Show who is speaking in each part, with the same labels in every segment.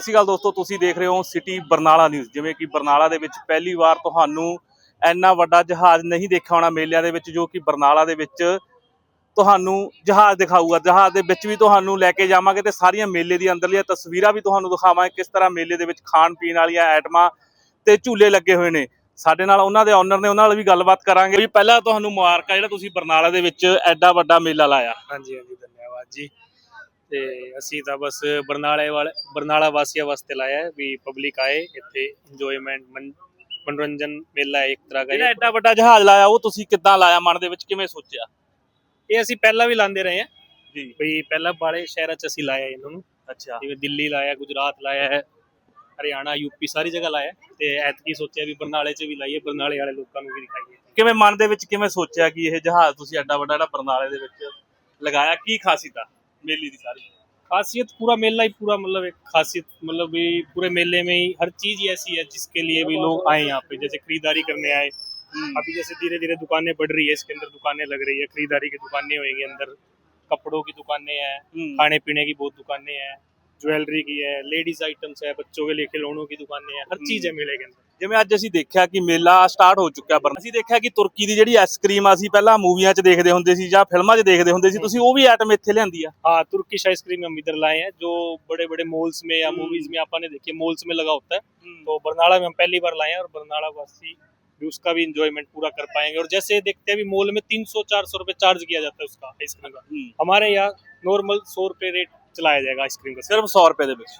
Speaker 1: ਸਤਿ ਸ਼੍ਰੀ ਅਕਾਲ ਦੋਸਤੋ, ਤੁਸੀਂ ਦੇਖ ਰਹੇ ਹੋ ਸਿਟੀ ਬਰਨਾਲਾ ਨਿਊਜ਼ ਜਿਵੇਂ ਕਿ ਬਰਨਾਲਾ ਦੇ ਵਿੱਚ ਪਹਿਲੀ ਵਾਰ ਤੁਹਾਨੂੰ ਇੰਨਾ ਵੱਡਾ ਜਹਾਜ਼ ਨਹੀਂ ਦੇਖਿਆ ਹੋਣਾ ਮੇਲਿਆਂ ਦੇ ਵਿੱਚ, ਜੋ ਕਿ ਬਰਨਾਲਾ ਦੇ ਵਿੱਚ ਤੁਹਾਨੂੰ ਜਹਾਜ਼ ਦਿਖਾਊਗਾ। ਜਹਾਜ਼ ਦੇ ਵਿੱਚ ਵੀ ਤੁਹਾਨੂੰ ਲੈ ਕੇ ਜਾਵਾਂਗੇ ਤੇ ਸਾਰੀਆਂ ਮੇਲੇ ਦੀਆਂ ਅੰਦਰਲੀਆਂ ਤਸਵੀਰਾਂ ਵੀ ਤੁਹਾਨੂੰ ਦਿਖਾਵਾਂਗੇ, ਕਿਸ ਤਰ੍ਹਾਂ ਮੇਲੇ ਦੇ ਵਿੱਚ ਖਾਣ ਪੀਣ ਵਾਲੀਆਂ ਆਈਟਮਾਂ ਤੇ ਝੂਲੇ ਲੱਗੇ ਹੋਏ ਨੇ। ਸਾਡੇ ਨਾਲ ਉਹਨਾਂ ਦੇ ਓਨਰ ਨੇ, ਉਹਨਾਂ ਨਾਲ ਵੀ ਗੱਲਬਾਤ ਕਰਾਂਗੇ। ਵੀ ਪਹਿਲਾਂ ਤੁਹਾਨੂੰ ਮੁਬਾਰਕਾਂ, ਜਿਹੜਾ ਤੁਸੀਂ ਬਰਨਾਲਾ ਦੇ ਵਿੱਚ ਐਡਾ ਵੱਡਾ ਮੇਲਾ ਲਾਇਆ।
Speaker 2: ਹਾਂਜੀ ਹਾਂਜੀ, ਧੰਨਵਾਦ ਜੀ। ਤੇ ਅਸੀਂ ਤਾਂ ਬਸ ਬਰਨਾਲੇ ਵਾਲੇ ਬਰਨਾਲਾ ਵਾਸੀਆਂ ਵਾਸਤੇ ਲਾਇਆ ਹੈ ਵੀ ਪਬਲਿਕ ਆਏ ਇੱਥੇ ਇੰਜੋਇਮੈਂਟ ਮਨੋਰੰਜਨ ਮੇਲਾ ਹੈ ਇੱਕ ਤਰ੍ਹਾਂ ਦਾ
Speaker 1: ਜਿਹੜਾ
Speaker 2: ਇਹ।
Speaker 1: ਐਡਾ ਵੱਡਾ ਜਹਾਜ਼ ਲਾਇਆ ਉਹ ਤੁਸੀਂ ਕਿੱਦਾਂ ਲਾਇਆ ਮਨ ਦੇ ਵਿੱਚ ਕਿਵੇਂ ਸੋਚਿਆ?
Speaker 2: ਇਹ ਅਸੀਂ ਪਹਿਲਾਂ ਵੀ ਲਾਉਂਦੇ ਰਹੇ ਹਾਂ।
Speaker 1: ਜੀ।
Speaker 2: ਵੀ ਪਹਿਲਾਂ ਬਾੜੇ ਸ਼ਹਿਰਾਂ 'ਚ ਅਸੀਂ ਲਾਇਆ ਇਹਨਾਂ ਨੂੰ।
Speaker 1: ਅੱਛਾ।
Speaker 2: ਜਿਵੇਂ ਦਿੱਲੀ ਲਾਇਆ ਗੁਜਰਾਤ ਲਾਇਆ ਹੈ ਹਰਿਆਣਾ ਯੂਪੀ ਸਾਰੀ ਜਗ੍ਹਾ ਲਾਇਆ ਹੈ। ਤੇ ਐਤਕੀ ਸੋਚਿਆ ਵੀ ਬਰਨਾਲੇ 'ਚ ਵੀ ਲਾਈਏ ਬਰਨਾਲੇ ਵਾਲੇ ਲੋਕਾਂ ਨੂੰ ਵੀ ਦਿਖਾਈਏ।
Speaker 1: ਕਿਵੇਂ ਮਨ ਦੇ ਵਿੱਚ ਕਿਵੇਂ ਸੋਚਿਆ ਕਿ ਇਹ ਜਹਾਜ਼ ਤੁਸੀਂ ਐਡਾ ਵੱਡਾ ਜਿਹੜਾ ਬਰਨਾਲੇ ਦੇ ਵਿੱਚ ਲਗਾਇਆ ਕੀ ਖਾਸੀਅਤ ਆ? मेली थी सारी।
Speaker 2: खासियत पूरा मेला ही पूरा मतलब एक खासियत मतलब भी पूरे मेले में ही हर चीज़ ऐसी है जिसके लिए भी लोग आए यहाँ पे। जैसे खरीदारी करने आए। हम्म। अभी जैसे धीरे धीरे दुकानें बढ़ रही है इसके अंदर दुकानें लग रही है। खरीदारी की दुकानें होगी अंदर। कपड़ों की दुकानें हैं
Speaker 1: हम्म।
Speaker 2: खाने पीने की बहुत दुकानें हैं ज्वेलरी की है लेडीज़ आइटम्स है बच्चों के लिए खिलौनों की दुकानें हैं। हर हम्म। चीज़ है मेले के अंदर।
Speaker 1: ਜਿਵੇਂ ਅੱਜ ਅਸੀਂ ਦੇਖਿਆ ਕਿ ਮੇਲਾ ਸਟਾਰਟ ਹੋ ਚੁੱਕਿਆ ਬਰਨ ਅਸੀਂ ਦੇਖਿਆ ਕਿ ਤੁਰਕੀ ਦੀ ਜਿਹੜੀ ਆਈਸਕ੍ਰੀਮ ਆ ਅਸੀਂ ਪਹਿਲਾਂ ਮੂਵੀਆਂ 'ਚ ਦੇਖਦੇ ਹੁੰਦੇ ਸੀ ਜਾਂ ਫਿਲਮਾਂ 'ਚ ਦੇਖਦੇ ਹੁੰਦੇ ਸੀ ਤੁਸੀਂ ਉਹ ਵੀ ਆਈਟਮ ਇੱਥੇ ਲਿਆਂਦੀ ਆ
Speaker 2: हाँ तुर्किश आइसक्रीम हम इधर लाए हैं जो बड़े बड़े मॉल्स में या
Speaker 1: हम्म।
Speaker 2: मूवीज में आपने देखिए मॉल्स में लगा होता है तो बरनाला में हम पहली बार लाए हैं और बरनाला वासी भी उसका भी इंजॉयमेंट पूरा कर पाएंगे और जैसे देखते हैं अभी मॉल में तीन सौ चार सौ रुपए चार्ज किया जाता है उसका आइसक्रीम का
Speaker 1: ਹੂੰ।
Speaker 2: हमारे यहाँ नॉर्मल सौ रुपए रेट चलाया जाएगा आइसक्रीम का
Speaker 1: ਸਿਰਫ 100 ਰੁਪਏ ਦੇ ਵਿੱਚ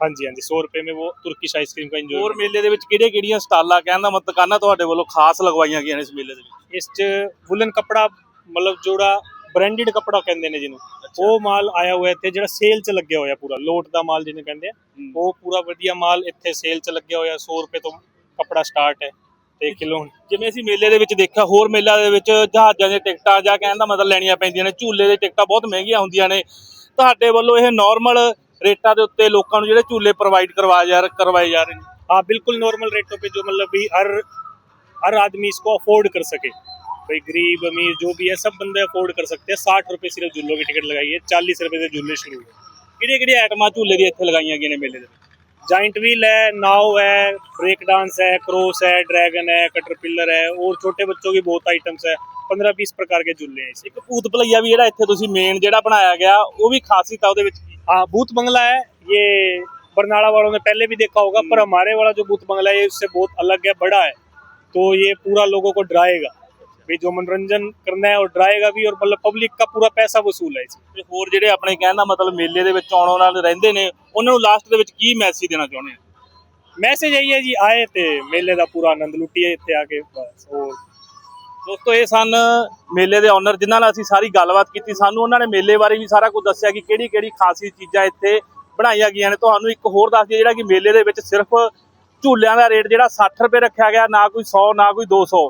Speaker 2: हाँ जी हाँ जी सौ रुपए में वो तुर्किश आइसक्रीम का
Speaker 1: ਹੋਰ
Speaker 2: इंजॉय
Speaker 1: ਮੇਲੇ ਦੇ ਵਿੱਚ ਕਿਹੜੀਆਂ ਕਿਹੜੀਆਂ ਸਟਾਲਾਂ ਕਹਿਣ ਦਾ ਮਤਲਬ ਦੁਕਾਨਾਂ ਤੁਹਾਡੇ ਵੱਲੋਂ ਖਾਸ ਲਗਵਾਈਆਂ ਗਈਆਂ ਨੇ ਇਸ ਮੇਲੇ ਦੇ ਵਿੱਚ
Speaker 2: ਇਸ ਚ ਵੁਲਨ ਕਪੜਾ ਮਤਲਬ ਜਿਹੜਾ ਬ੍ਰਾਂਡਡ ਕਪੜਾ ਕਹਿੰਦੇ ਨੇ ਜਿਹਨੂੰ ਉਹ ਮਾਲ ਆਇਆ ਹੋਇਆ ਇੱਥੇ ਜਿਹੜਾ ਸੇਲ 'ਚ ਲੱਗਿਆ ਹੋਇਆ ਪੂਰਾ ਲੋਟ ਦਾ ਮਾਲ ਜਿਹਨੂੰ ਕਹਿੰਦੇ ਆ ਉਹ ਪੂਰਾ ਵਧੀਆ ਮਾਲ ਇੱਥੇ ਸੇਲ 'ਚ ਲੱਗਿਆ ਹੋਇਆ 100 ਰੁਪਏ ਤੋਂ ਕਪੜਾ ਸਟਾਰਟ ਹੈ ਤੇ ਕਿਲੋ
Speaker 1: ਜਿਵੇਂ ਅਸੀਂ ਮੇਲੇ ਦੇ ਵਿੱਚ ਦੇਖਿਆ ਹੋਰ ਮੇਲਾ ਦੇ ਵਿੱਚ ਜਹਾਜ਼ਾਂ ਦੀਆਂ ਟਿਕਟਾਂ ਜਾਂ ਕਹਿਣ ਦਾ ਮਤਲਬ ਲੈਣੀਆਂ ਪੈਂਦੀਆਂ ਨੇ ਝੂਲੇ ਦੀ ਟਿਕਟਾਂ ਬਹੁਤ ਮਹਿੰਗੀਆਂ ਹੁੰਦੀਆਂ ਨੇ ਤੁਹਾਡੇ ਵੱਲੋਂ ਇਹ ਨਾਰਮਲ ਰੇਟਾਂ ਦੇ ਉੱਤੇ ਲੋਕਾਂ ਨੂੰ ਜਿਹੜੇ ਝੂਲੇ ਪ੍ਰੋਵਾਈਡ ਕਰਵਾਏ ਜਾ ਕਰਵਾਏ ਜਾ ਰਹੇ ਨੇ
Speaker 2: हाँ बिल्कुल नॉर्मल रेटों पे जो मतलब भी हर हर आदमी इसको अफोर्ड कर सके भाई गरीब अमीर जो भी है सब बंदे अफोर्ड कर सकते हैं साठ रुपए सिर्फ झूलों की टिकट लगाई है चालीस रुपए से झूले शुरू है
Speaker 1: ਕਿਹੜੀਆਂ ਕਿਹੜੀਆਂ ਆਈਟਮਾਂ ਝੂਲੇ ਦੀ ਇੱਥੇ ਲਗਾਈਆਂ ਗਈਆਂ ਨੇ ਮੇਲੇ ਦੇ ਵਿੱਚ
Speaker 2: जॉइंट व्हील है नाव है ब्रेक डांस है क्रॉस है ड्रैगन है कटरपिलर है और छोटे बच्चों की बहुत आइटम्स है पंद्रह बीस प्रकार के झूले हैं इसमें
Speaker 1: ਇੱਕ ਭੂਤ ਭਲਈਆ ਵੀ ਜਿਹੜਾ ਇੱਥੇ ਤੁਸੀਂ ਮੇਨ ਜਿਹੜਾ ਬਣਾਇਆ ਗਿਆ ਉਹ ਵੀ ਖਾਸੀਅਤ ਆ ਉਹਦੇ ਵਿੱਚ ਕੀ
Speaker 2: हाँ भूत बंगला है ये बरनाला वालों ने पहले भी देखा होगा पर हमारे वाला जो भूत बंगला है ये उससे बहुत अलग है बड़ा है तो ये पूरा लोगों को डराएगा भाई जो मनोरंजन करना है और डराएगा भी और मतलब पब्लिक का पूरा पैसा वसूल है इसमें
Speaker 1: ਤੇ ਹੋਰ ਜਿਹੜੇ ਆਪਣੇ ਕਹਿਣ ਦਾ ਮਤਲਬ ਮੇਲੇ ਦੇ ਵਿੱਚ ਆਉਣ ਵਾਲੇ ਰਹਿੰਦੇ ਨੇ ਉਹਨਾਂ ਨੂੰ ਲਾਸਟ ਦੇ ਵਿੱਚ ਕੀ ਮੈਸੇਜ ਦੇਣਾ ਚਾਹੁੰਦੇ ਆ
Speaker 2: मैसेज यही है जी आए थे मेले का पूरा आनंद लुटिए इतने आके बस और
Speaker 1: ਦੋਸਤੋ, ਇਹ ਸਨ ਮੇਲੇ ਦੇ ਓਨਰ ਜਿਨ੍ਹਾਂ ਨਾਲ ਅਸੀਂ ਸਾਰੀ ਗੱਲਬਾਤ ਕੀਤੀ। ਸਾਨੂੰ ਉਹਨਾਂ ਨੇ ਮੇਲੇ ਬਾਰੇ ਵੀ ਸਾਰਾ ਕੁਝ ਦੱਸਿਆ ਕਿ ਕਿਹੜੀ ਕਿਹੜੀ ਖਾਸੀ ਚੀਜ਼ਾਂ ਇੱਥੇ ਬਣਾਈਆਂ ਗਈਆਂ ਨੇ। ਤੁਹਾਨੂੰ ਇੱਕ ਹੋਰ ਦੱਸ ਦਈਏ, ਜਿਹੜਾ ਕਿ ਮੇਲੇ ਦੇ ਵਿੱਚ ਸਿਰਫ ਝੂਲਿਆਂ ਦਾ ਰੇਟ ਜਿਹੜਾ 60 ਰੁਪਏ ਰੱਖਿਆ ਗਿਆ, ਨਾ ਕੋਈ 100 ਨਾ ਕੋਈ 200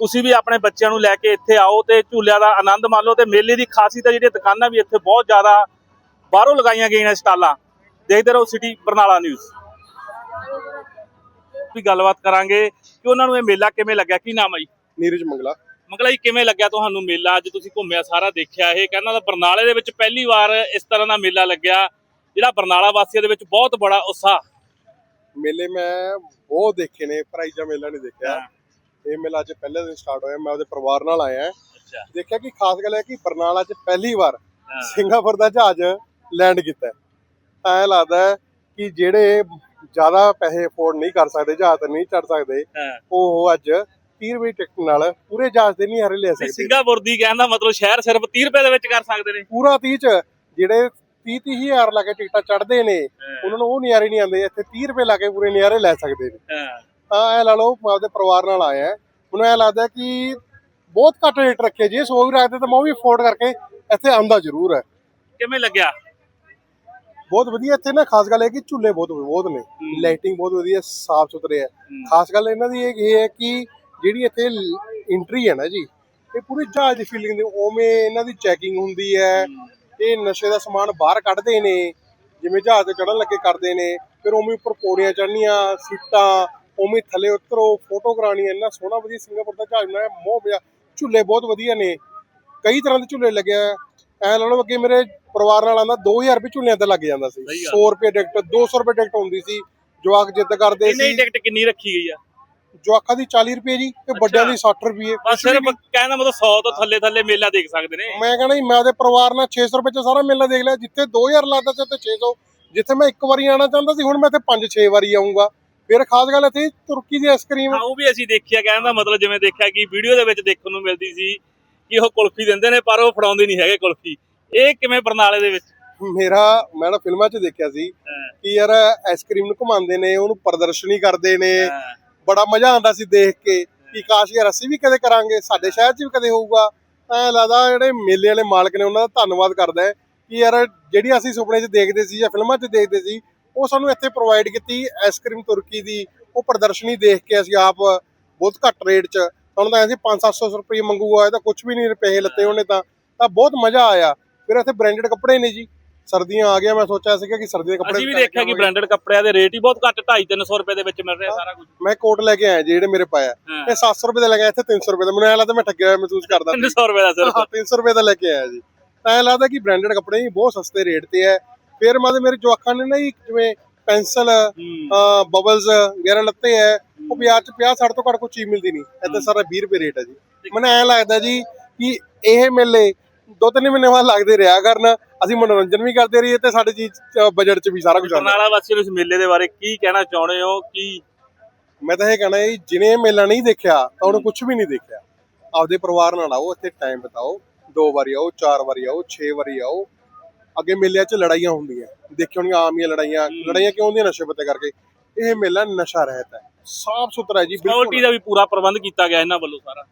Speaker 1: ਤੁਸੀਂ ਵੀ ਆਪਣੇ ਬੱਚਿਆਂ ਨੂੰ ਲੈ ਕੇ ਇੱਥੇ ਆਓ ਤੇ ਝੂਲਿਆਂ ਦਾ ਆਨੰਦ ਮਾਣ ਲਓ ਤੇ ਮੇਲੇ ਦੀ ਖਾਸੀਅਤ ਹੈ ਜਿਹੜੀਆਂ ਦੁਕਾਨਾਂ ਵੀ ਇੱਥੇ ਬਹੁਤ ਜ਼ਿਆਦਾ ਬਾਹਰੋਂ ਲਗਾਈਆਂ ਗਈਆਂ ਨੇ ਸਟਾਲਾਂ। ਦੇਖਦੇ ਰਹੋ ਸਿਟੀ ਬਰਨਾਲਾ ਨਿਊਜ਼। ਵੀ ਗੱਲਬਾਤ ਕਰਾਂਗੇ ਕਿ ਉਹਨਾਂ ਨੂੰ ਇਹ ਮੇਲਾ ਕਿਵੇਂ ਲੱਗਿਆ, ਕੀ ਨਾਮ ਹੈ ਜੀ?
Speaker 3: ਨੀਰਜ ਮੰਗਲਾ।
Speaker 1: ਮੰਗਲਾ ਜੀ ਕਿਵੇਂ ਲੱਗਿਆ ਤੁਹਾਨੂੰ ਮੇਲਾ? ਅੱਜ ਤੁਸੀਂ ਘੁੰਮਿਆ ਸਾਰਾ ਦੇਖਿਆ ਇਹ ਕਹਿੰਦਾ ਤਾਂ ਬਰਨਾਲੇ ਦੇ ਵਿੱਚ ਪਹਿਲੀ ਵਾਰ ਇਸ ਤਰ੍ਹਾਂ ਦਾ ਮੇਲਾ ਲੱਗਿਆ ਜਿਹੜਾ ਬਰਨਾਲਾ ਵਾਸੀਆਂ ਦੇ ਵਿੱਚ ਬਹੁਤ ਬੜਾ ਉਤਸ਼ਾਹ।
Speaker 3: ਮੇਲੇ ਮੈਂ ਬਹੁਤ ਦੇਖੇ ਨੇ ਪਰ ਆਈਜਾ ਮੇਲਾ ਨਹੀਂ ਦੇਖਿਆ। ਇਹ ਮੇਲਾ ਅੱਜ ਪਹਿਲੇ ਦਿਨ ਸਟਾਰਟ ਹੋਇਆ ਮੈਂ ਉਹਦੇ ਪਰਿਵਾਰ ਨਾਲ ਆਇਆ।
Speaker 1: ਅੱਛਾ।
Speaker 3: ਦੇਖਿਆ ਕਿ ਖਾਸ ਗੱਲ ਹੈ ਕਿ ਬਰਨਾਲਾ 'ਚ ਪਹਿਲੀ ਵਾਰ ਸਿੰਗਾਪੁਰ ਦਾ ਜਹਾਜ਼ ਲੈਂਡ ਕੀਤਾ ਐਂ ਲੱਗਦਾ ਹੈ ਕਿ ਜਿਹੜੇ ਜ਼ਿਆਦਾ ਪੈਸੇ ਅਫੋਰਡ ਨਹੀਂ ਕਰ ਸਕਦੇ ਜਹਾਜ਼ ਤੇ ਨਹੀਂ ਚੜ ਸਕਦੇ ਉਹ ਅੱਜ 30 ਰੁਪਏ ਟਿਕਟ ਨਾਲ ਪੂਰੇ ਜਹਾਜ਼ ਤੇ ਨਹੀਂ ਹਰੇ ਲੈ ਸਕਦੇ।
Speaker 1: ਸਿੰਗਾਪੁਰ ਦੀ ਕਹਿੰਦਾ ਮਤਲਬ ਸ਼ਹਿਰ ਸਿਰਫ 30 ਰੁਪਏ ਦੇ ਵਿੱਚ ਕਰ ਸਕਦੇ ਨੇ।
Speaker 3: ਪੂਰਾ 30 ਚ ਜਿਹੜੇ 30 30 ਹਜ਼ਾਰ ਲਾ ਕੇ ਟਿਕਟਾਂ ਚੜਦੇ ਨੇ ਉਹਨਾਂ ਨੂੰ ਉਹ ਨਿਆਰੇ ਨਹੀਂ ਆਉਂਦੇ ਇੱਥੇ 30 ਰੁਪਏ ਲਾ ਕੇ ਪੂਰੇ ਨਿਆਰੇ ਲੈ ਸਕਦੇ ਨੇ। ਤਾਂ ਐ ਲਾ ਲਓ ਮੈਂ ਆਪਦੇ ਪਰਿਵਾਰ ਨਾਲ ਆਇਆ। ਮੈਨੂੰ ਐ ਲੱਗਦਾ ਕਿ ਬਹੁਤ ਘੱਟ ਰੇਟ ਰੱਖੇ ਜੇ ਸੋ ਵੀ ਰੱਖਦੇ ਤਾਂ ਮੈਂ ਉਹ ਵੀ ਅਫੋਰਡ ਕਰਕੇ ਇੱਥੇ ਆਂਦਾ ਜ਼ਰੂਰ ਹੈ।
Speaker 1: ਕਿਵੇਂ ਲੱਗਿਆ?
Speaker 3: ਬਹੁਤ ਵਧੀਆ ਇੱਥੇ ਨਾ ਖਾਸ ਗੱਲ ਇਹ ਕਿ ਝੂਲੇ ਬਹੁਤ ਬਹੁਤ ਨੇ। ਲਾਈਟਿੰਗ ਬਹੁਤ ਵਧੀਆ ਸਾਫ਼ ਸੁਥਰੇ ਹੈ। ਖਾਸ ਗੱਲ ਇਹਨਾਂ ਦੀ ਇਹ ਹੈ ਕਿ ਜਿਹੜੀ ਇੱਥੇ ਐਂਟਰੀ ਹੈ ਨਾ ਜੀ ਇਹ ਪੂਰੀ ਜਹਾਜ਼ ਦੀ ਫੀਲਿੰਗ ਦੀ ਉਵੇਂ ਇਹਨਾਂ ਦੀ ਚੈਕਿੰਗ ਹੁੰਦੀ ਹੈ ਇਹ ਨਸ਼ੇ ਦਾ ਸਮਾਨ ਬਾਹਰ ਕੱਢਦੇ ਨੇ ਜਿਵੇਂ ਜਹਾਜ਼ ਤੇ ਚੜਨ ਲੱਗੇ ਕਰਦੇ ਨੇ ਫਿਰ ਉਵੇਂ ਉੱਪਰ ਪੌੜੀਆਂ ਚੜ੍ਹਨੀਆਂ ਸੀਟਾਂ ਉਵੇਂ ਥੱਲੇ ਉਤਰੋ ਫੋਟੋ ਕਰਾਣੀ ਇੰਨਾ ਸੋਹਣਾ ਵਧੀਆ ਸਿੰਗਾਪੁਰ ਦਾ ਜਹਾਜ਼ ਬਣਾਇਆ ਮੋਹ ਪਿਆ ਝੂਲੇ ਬਹੁਤ ਵਧੀਆ ਨੇ ਕਈ ਤਰ੍ਹਾਂ ਦੇ ਝੂਲੇ ਲੱਗੇ ਆ ਐ ਲਾ ਲਓ ਅੱਗੇ ਮੇਰੇ ਪਰਿਵਾਰ ਨਾਲ ਆਂਦਾ 2000 ਰੁਪਏ ਝੂਲਿਆਂ ਤੇ ਲੱਗ ਜਾਂਦਾ ਸੀ
Speaker 1: ਸਹੀ ਗੱਲ।
Speaker 3: 100 ਰੁਪਏ ਟਿਕਟ 200 ਰੁਪਏ ਟਿਕਟ ਹੁੰਦੀ ਸੀ ਜਵਾਕ ਜਿੱਦ ਕਰਦੇ ਸੀ
Speaker 1: ਟਿਕਟ ਕਿੰਨੀ ਰੱਖੀ ਗਈ ਆ
Speaker 3: ਜਵਾਕਾਂ ਦੀ 40 ਰੁਪਏ ਜੀ ਤੇ ਵੱਡਿਆਂ ਦੀ 60 ਰੁਪਏ।
Speaker 1: ਬਸ ਸਿਰਫ ਕਹਿੰਦਾ ਮਤਲਬ 100 ਤੋਂ ਥੱਲੇ ਥੱਲੇ ਮੇਲਾ ਦੇਖ ਸਕਦੇ ਨੇ।
Speaker 3: ਮੈਂ ਕਹਿੰਦਾ ਜੀ ਮੈਂ ਉਹਦੇ ਪਰਿਵਾਰ ਨਾਲ 600 ਰੁਪਏ ਚ ਸਾਰਾ ਮੇਲਾ ਦੇਖ ਲਿਆ। ਜਿੱਥੇ 2000 ਲੱਗਦਾ ਸੀ ਉੱਥੇ 600 ਜਿੱਥੇ ਮੈਂ ਇੱਕ ਵਾਰੀ ਆਣਾ ਚਾਹੁੰਦਾ ਸੀ ਹੁਣ ਮੈਂ ਇੱਥੇ 5-6 ਵਾਰੀ ਆਉਂਗਾ ਫਿਰ ਖਾਸ ਗੱਲ ਇੱਥੇ ਤੁਰਕੀ ਦੀ ਆਈਸਕ੍ਰੀਮ
Speaker 1: ਹਾਂ ਉਹ ਵੀ ਅਸੀਂ ਦੇਖਿਆ ਕਹਿੰਦਾ ਮਤਲਬ ਜਿਵੇਂ ਦੇਖਿਆ ਕਿ ਵੀਡੀਓ ਦੇ ਵਿੱਚ ਦੇਖਣ ਨੂੰ ਮਿਲਦੀ ਸੀ ਕਿ ਉਹ ਕੁਲਫੀ ਦਿੰਦੇ ਨੇ ਪਰ ਉਹ ਫੜਾਉਂਦੇ ਨਹੀਂ ਹੈਗੇ ਕੁਲਫੀ। ਇਹ ਕਿਵੇਂ ਬਰਨਾਲੇ ਦੇ ਵਿੱਚ?
Speaker 3: ਮੇਰਾ ਮੈਂ ਨਾ ਫਿਲਮਾਂ 'ਚ ਦੇਖਿਆ ਸੀ। ਕਿ ਯਾਰ ਆਈਸਕ੍ਰੀਮ ਨੂੰ ਘੁਮਾਉਂਦੇ ਨੇ ਉਹਨੂੰ ਪ੍ਰਦਰਸ਼ਨੀ ਕਰਦੇ ਨੇ। ਬੜਾ ਮਜ਼ਾ ਆਉਂਦਾ ਸੀ ਦੇਖ ਕੇ ਕਿ ਕਾਸ਼ ਯਾਰ ਅਸੀਂ ਵੀ ਕਦੇ ਕਰਾਂਗੇ, ਸਾਡੇ ਸ਼ਹਿਰ 'ਚ ਵੀ ਕਦੇ ਹੋਊਗਾ। ਐ ਲੱਗਦਾ ਜਿਹੜੇ ਮੇਲੇ ਵਾਲੇ ਮਾਲਕ ਨੇ ਉਹਨਾਂ ਦਾ ਧੰਨਵਾਦ ਕਰਦਾ ਕਿ ਯਾਰ ਜਿਹੜੀ ਅਸੀਂ ਸੁਪਨੇ 'ਚ ਦੇਖਦੇ ਸੀ ਜਾਂ ਫਿਲਮਾਂ 'ਚ ਦੇਖਦੇ ਸੀ, ਉਹ ਸਾਨੂੰ ਇੱਥੇ ਪ੍ਰੋਵਾਈਡ ਕੀਤੀ ਆਈਸਕ੍ਰੀਮ ਤੁਰਕੀ ਦੀ, ਉਹ ਪ੍ਰਦਰਸ਼ਨੀ ਦੇਖ ਕੇ ਅਸੀਂ ਆਪ ਬਹੁਤ ਘੱਟ ਰੇਟ 'ਚ ਤੁਹਾਨੂੰ ਤਾਂ ਐਸੀ 5-700 ਰੁਪਏ ਮੰਗੂਗਾ, ਇਹ ਤਾਂ ਕੁਝ ਵੀ ਨਹੀਂ ਰੁਪਏ ਲੱਤੇ ਉਹਨੇ ਤਾਂ ਤਾਂ ਬਹੁਤ ਮਜ਼ਾ ਆਇਆ। ਫਿਰ ਇੱਥੇ ਬ੍ਰਾਂਡਡ ਕੱਪੜੇ ਨੇ ਜੀ। ਸਰਦੀਆਂ ਆ ਗਿਆ ਮੈਂ ਸੋਚਿਆ ਸੀਗਾ ਕਿ ਸਰਦੀਆਂ ਦੇ ਕੱਪੜੇ
Speaker 1: ਅਸੀਂ ਵੀ ਦੇਖਿਆ ਕਿ। ਬ੍ਰਾਂਡਡ ਕੱਪੜਿਆਂ ਦੇ ਰੇਟ ਹੀ ਬਹੁਤ ਘੱਟ 2.5-300 ਰੁਪਏ ਦੇ ਵਿੱਚ ਮਿਲ ਰਿਹਾ ਸਾਰਾ ਕੁਝ
Speaker 3: ਮੈਂ ਕੋਟ ਲੈ ਕੇ ਆਇਆ ਜਿਹੜੇ ਮੇਰੇ ਪਾਇਆ। ਇਹ 700 ਰੁਪਏ ਦਾ ਲੈ ਕੇ ਇੱਥੇ 300 ਰੁਪਏ ਦਾ। ਮੈਨੂੰ ਐ ਲੱਗਦਾ ਮੈਂ ਠੱਗਿਆ ਹੋਇਆ ਮਹਿਸੂਸ ਕਰਦਾ।
Speaker 1: 300 ਰੁਪਏ ਦਾ ਸਿਰਫ।
Speaker 3: ਹਾਂ 300 ਰੁਪਏ ਦਾ ਲੈ ਕੇ ਆਇਆ ਜੀ। ਐ ਲੱਗਦਾ ਕਿ ਬ੍ਰਾਂਡਡ ਕੱਪੜੇ ਹੀ ਬਹੁਤ ਸਸਤੇ ਰੇਟ ਤੇ ਹੈ। ਫਿਰ ਮਾਦੇ ਮੇਰੇ ਜਵਾਕਾਂ ਨੇ ਨਾ ਜਿਵੇਂ ਪੈਨਸਲ। ਬਬਲਸ ਵਗੈਰਾ ਲੱਤੇ ਹੈ ਉਹ ਬਾਜ਼ਾਰ ਚ 50 60 ਤੋਂ ਘੱਟ ਕੋਈ ਚੀਜ਼ ਮਿਲਦੀ ਨਹੀਂ। ਇੱਥੇ ਸਾਰਾ 20 ਰੁਪਏ ਰੇਟ ਹੈ ਜੀ। ਮੈਨੂੰ ਐ ਲੱਗਦਾ ਜੀ ਕਿ ਇਹ ਮੇਲੇ ਦੋ ਤਿੰਨ ਮਹੀਨੇ ਬਾਅਦ ਲੱਗਦੇ ਰਿਹਾ ਕਰਨ। ਅਸੀਂ ਮਨੋਰੰਜਨ ਵੀ ਕਰਦੇ ਰਹੀਏ ਤੇ ਸਾਡੇ ਚੀਜ਼ ਬਜਟ ਚ ਵੀ ਸਾਰਾ ਕੁਝ ਆਉਂਦਾ।
Speaker 1: ਬਰਨਾਲਾ ਵਾਸੀਆਂ ਨੂੰ ਇਸ ਮੇਲੇ ਦੇ ਬਾਰੇ ਕੀ ਕਹਿਣਾ ਚਾਹੁੰਦੇ ਹੋ? ਕਿ
Speaker 3: ਮੈਂ ਤਾਂ ਇਹ ਕਹਿਣਾ ਜੀ ਇਹ ਮੇਲਾ ਨਹੀਂ ਦੇਖਿਆ ਤਾਂ ਉਹਨੇ ਕੁਝ ਵੀ ਨਹੀਂ ਦੇਖਿਆ। ਆਪਦੇ ਪਰਿਵਾਰ ਨਾਲ ਆਓ ਇੱਥੇ ਟਾਈਮ ਬਿਤਾਓ। ਦੋ ਵਾਰੀ ਆਓ ਚਾਰ ਵਾਰੀ ਆਓ ਛੇ ਵਾਰੀ ਆਓ। ਅੱਗੇ ਮੇਲਿਆਂ 'ਚ ਲੜਾਈਆਂ ਹੁੰਦੀਆਂ। ਦੇਖਿਓ ਨਹੀਂ ਆਮ ਹੀ ਲੜਾਈਆਂ। ਲੜਾਈਆਂ ਕਿਉਂ ਹੁੰਦੀਆਂ? ਨਸ਼ੇ ਪੱਤੇ ਕਰਕੇ। ਇਹ ਮੇਲਾ ਨਸ਼ਾ ਰਹਿਤ ਹੈ। ਸਾਫ਼ ਸੁਥਰਾ ਹੈ ਜੀ
Speaker 1: ਸਿਕਿਉਰਿਟੀ
Speaker 3: ਬਿਲਕੁਲ
Speaker 1: ਦਾ ਵੀ ਪੂਰਾ ਪ੍ਰਬੰਧ ਕੀਤਾ ਗਿਆ ਇਹਨਾਂ ਵੱਲੋਂ ਸਾਰਾ।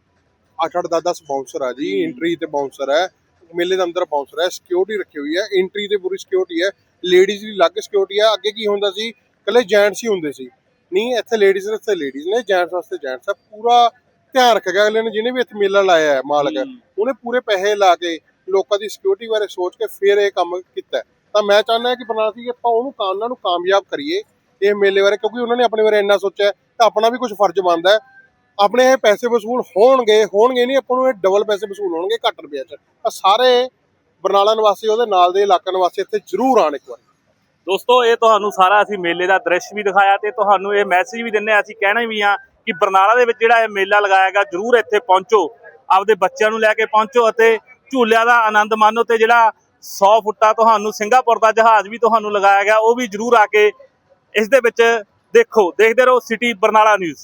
Speaker 3: 8-8 10-10 ਬਾਉਂਸਰ ਆ ਜੀ ਐਂਟਰੀ ਤੇ ਬਾਉਂਸਰ ਹੈ। ਮੇਲੇ ਦੇ ਅੰਦਰ ਬਾਉਂਸਰ ਹੈ ਸਿਕਿਉਰਿਟੀ ਰੱਖੀ ਹੋਈ ਹੈ। ਐਂਟਰੀ ਤੇ ਪੂਰੀ ਸਿਕਿਉਰਿਟੀ ਹੈ। ਲੇਡੀਜ਼ ਦੀ ਅਲੱਗ ਸਿਕਿਉਰਿਟੀ ਹੈ। ਅੱਗੇ ਕੀ ਹੁੰਦਾ ਸੀ? ਕੱਲੇ ਜੈਂਟਸ ਹੀ ਹੁੰਦੇ ਸੀ। ਨਹੀਂ ਇੱਥੇ ਲੇਡੀਜ਼ ਨੇ ਇੱਥੇ ਲੇਡੀਜ਼ ਨੇ ਜੈਂਟਸ ਵਾਸਤੇ ਜੈਂਟਸ ਆ। ਪੂਰਾ ਧਿਆਨ ਰੱਖਿਆ ਗਿਆ ਅਗਲੇ ਨੇ ਜਿਹਨੇ ਵੀ ਇੱਥੇ ਮੇਲਾ ਲਾਇਆ ਹੈ ਮਾਲਕ। ਉਹਨੇ ਪੂਰੇ ਪੈਸੇ ਲਾ ਕੇ ਲੋਕਾਂ ਦੀ ਸਿਕਿਉਰਿਟੀ ਬਾਰੇ ਸੋਚ ਕੇ ਫਿਰ ਇਹ ਕੰਮ ਕੀਤਾ। ਤਾਂ ਮੈਂ ਚਾਹੁੰਦਾ ਕਿ ਬਨਾਰਸੀ ਆਪਾਂ ਉਹਨੂੰ ਕਾਨਾਂ ਨੂੰ ਕਾਮਯਾਬ ਕਰੀਏ ਇਹ ਮੇਲੇ ਬਾਰੇ ਕਿਉਂਕਿ ਉਹਨਾਂ ਨੇ ਆਪਣੇ ਬਾਰੇ ਇੰਨਾ ਸੋਚਿਆ ਤਾਂ ਆਪਣਾ ਵੀ ਕੁਝ ਫਰਜ਼ ਬਣਦਾ ਹੈ। ਆਪਣੇ ਇਹ ਪੈਸੇ ਵਸੂਲ ਹੋਣਗੇ ਹੋਣਗੇ ਨਹੀਂ, ਆਪਾਂ ਨੂੰ ਇਹ ਡਬਲ ਪੈਸੇ ਵਸੂਲ ਹੋਣਗੇ ਘੱਟ ਰੁਪਏ 'ਚ। ਤਾਂ ਸਾਰੇ ਬਰਨਾਲਾ ਨਿਵਾਸੀ ਉਹਦੇ ਨਾਲ ਦੇ ਇਲਾਕਾ ਨਿਵਾਸੀ ਇੱਥੇ ਜ਼ਰੂਰ ਆਣ ਇੱਕ ਵਾਰੀ।
Speaker 1: ਦੋਸਤੋ, ਇਹ ਤੁਹਾਨੂੰ ਸਾਰਾ ਅਸੀਂ ਮੇਲੇ ਦਾ ਦ੍ਰਿਸ਼ ਵੀ ਦਿਖਾਇਆ ਤੇ ਤੁਹਾਨੂੰ ਇਹ ਮੈਸੇਜ ਵੀ ਦਿੰਨੇ ਆ ਅਸੀਂ ਕਹਿਣਾ ਵੀ ਆ ਕਿ ਬਰਨਾਲਾ ਦੇ ਵਿੱਚ ਜਿਹੜਾ ਇਹ ਮੇਲਾ ਲਗਾਇਆ ਜਰੂਰ ਇੱਥੇ ਪਹੁੰਚੋ। ਆਪਦੇ ਬੱਚਿਆਂ ਨੂੰ ਲੈ ਕੇ ਪਹੁੰਚੋ ਅਤੇ ਝੂਲਿਆਂ ਦਾ ਆਨੰਦ ਮਾਣੋ ਤੇ ਜਿਹੜਾ 100 ਫੁੱਟਾ ਤੁਹਾਨੂੰ ਸਿੰਗਾਪੁਰ ਦਾ ਜਹਾਜ਼ ਵੀ ਤੁਹਾਨੂੰ ਲਗਾਇਆ ਗਿਆ, ਉਹ ਵੀ ਜਰੂਰ ਆ ਕੇ ਇਸ ਦੇ ਵਿੱਚ ਦੇਖੋ। ਦੇਖਦੇ ਰਹੋ ਸਿਟੀ ਬਰਨਾਲਾ ਨਿਊਜ਼